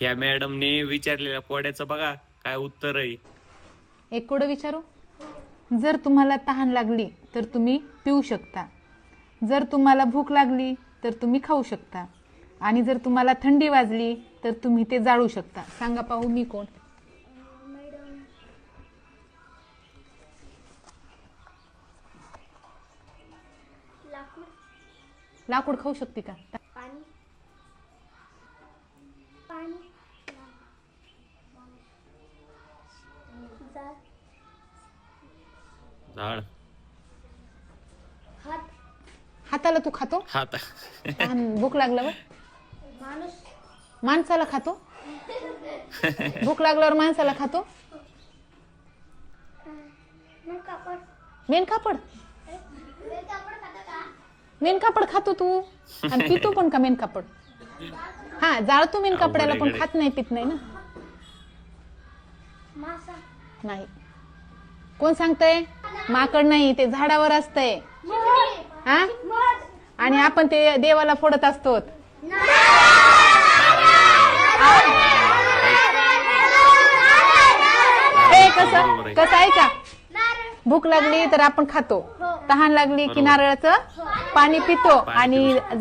ह्या मॅडमने विचारलेल्या पोड्याचं बघा काय उत्तर आहे. एक कोडं विचारू? जर तुम्हाला तहान लागली तर तुम्ही पिऊ शकता. जर तुम्हाला भूक लागली तर तुम्ही खाऊ शकता. आणि जर तुम्हाला थंडी वाजली तर तुम्ही ते जाळू शकता. सांगा पाहू मी कोण. लाकूड खाऊ शकते का पाणी पाणी जाळ झाड. हात. हाताला तू खातो? हात. भूक लागल्यावर? माणूस. माणसाला खातो? भूक लागल्यावर माणसाला खातो? मग कापड. मेन कापड? कापड खाता का? मेन कापड खातो तू. आणि पितो पण का मेन कापड? हा जाळतो मेन कापड्याला पण खात नाही पित नाही ना? मासा. नाही. कोण सांगतंय? माकड नाही ते झाडावर असतंय. हा? आणि आपण ते देवाला फोडत असतो हे कसं? कसं आहे का? भूक लागली तर आपण खातो. तहान लागली की नारळाचं पाणी पितो आणि जर